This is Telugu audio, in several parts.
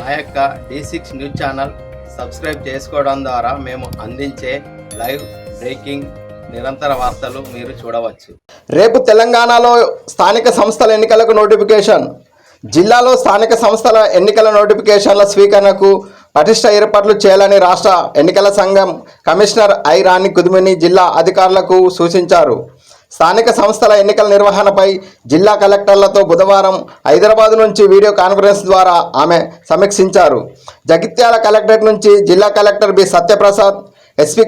మా యొక్క D six news channel subscribe చేసుకోవడం ద్వారా మేము అందించే లైవ్ బ్రేకింగ్ నిరంతర వార్తలు మీరు చూడవచ్చు. రేపు తెలంగాణలో స్థానిక సంస్థల ఎన్నికలకు నోటిఫికేషన్. జిల్లాలో స్థానిక సంస్థల ఎన్నికల నోటిఫికేషన్ల స్వీకరణకు పటిష్ట ఏర్పాట్లు చేయాలని రాష్ట్ర ఎన్నికల సంఘం కమిషనర్ ఐ రాణి కుదుమిని జిల్లా అధికారులకు సూచించారు. స్థానిక సంస్థల ఎన్నికల నిర్వహణపై జిల్లా కలెక్టర్లతో బుధవారం హైదరాబాద్ నుంచి వీడియో కాన్ఫరెన్స్ ద్వారా ఆమె సమీక్షించారు. జగిత్యాల కలెక్టరేట్ నుంచి జిల్లా collector B. Satyaprasad SP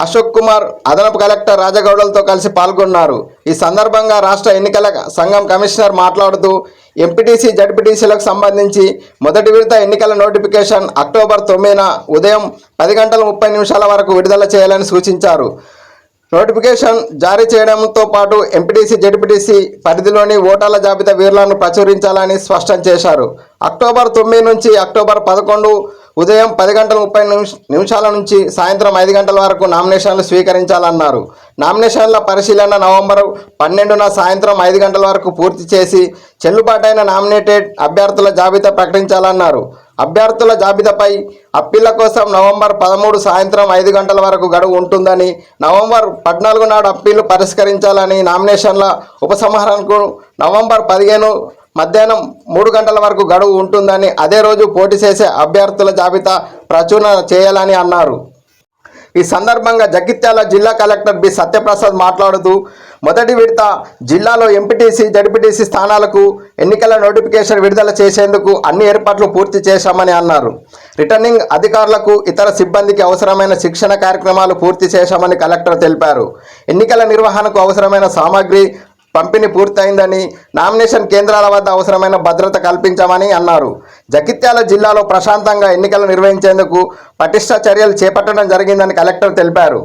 Ashok Kumar అదనపు కలెక్టర్ రాజగౌడలతో కలిసి పాల్గొన్నారు. ఈ సందర్భంగా రాష్ట్ర ఎన్నికల సంఘం కమిషనర్ మాట్లాడుతూ ఎంపీటీసీ జడ్పీటీసీలకు సంబంధించి మొదటి విడత ఎన్నికల నోటిఫికేషన్ అక్టోబర్ తొమ్మిదిన ఉదయం పది గంటల ముప్పై నిమిషాల వరకు విడుదల చేయాలని సూచించారు. నోటిఫికేషన్ జారీ చేయడంతో పాటు ఎంపీటీసీ జడ్పీటీసీ పరిధిలోని ఓటర్ల జాబితా వివరాలను ప్రచురించాలని స్పష్టం చేశారు. అక్టోబర్ తొమ్మిది నుంచి అక్టోబర్ పదకొండు ఉదయం పది గంటల ముప్పై నిమిషాల నుంచి సాయంత్రం ఐదు గంటల వరకు నామినేషన్లు స్వీకరించాలన్నారు. నామినేషన్ల పరిశీలన నవంబర్ పన్నెండున సాయంత్రం ఐదు గంటల వరకు పూర్తి చేసి చెల్లుబాటైన నామినేటెడ్ అభ్యర్థుల జాబితా ప్రకటించాలన్నారు. అభ్యర్థుల జాబితాపై అప్పీళ్ళ కోసం నవంబర్ పదమూడు సాయంత్రం ఐదు గంటల వరకు గడువు ఉంటుందని నవంబర్ పద్నాలుగు నాడు అప్పీళ్ళు పరిష్కరించాలని నామినేషన్ల ఉపసంహరణకు నవంబర్ పదిహేను మధ్యాహ్నం మూడు గంటల వరకు గడువు ఉంటుందని అదే రోజు పోటీ చేసే అభ్యర్థుల జాబితా ప్రచురణ చేయాలని అన్నారు. ఈ సందర్భంగా జగిత్యాల జిల్లా కలెక్టర్ బి సత్యప్రసాద్ మాట్లాడుతూ మొదటి విడత జిల్లాలో ఎంపీటీసీ జడ్పీటీసీ స్థానాలకు ఎన్నికల నోటిఫికేషన్ విడుదల చేసేందుకు అన్ని ఏర్పాట్లు పూర్తి చేశామని అన్నారు. రిటర్నింగ్ అధికారులకు ఇతర సిబ్బందికి అవసరమైన శిక్షణ కార్యక్రమాలు పూర్తి చేశామని కలెక్టర్ తెలిపారు. ఎన్నికల నిర్వహణకు అవసరమైన సామాగ్రి పంపిణీ పూర్తయిందని నామినేషన్ కేంద్రాల వద్ద అవసరమైన భద్రత కల్పించామని అన్నారు. జగిత్యాల జిల్లాలో ప్రశాంతంగా ఎన్నికలు నిర్వహించేందుకు పటిష్ట చర్యలు చేపట్టడం జరిగిందని కలెక్టర్ తెలిపారు.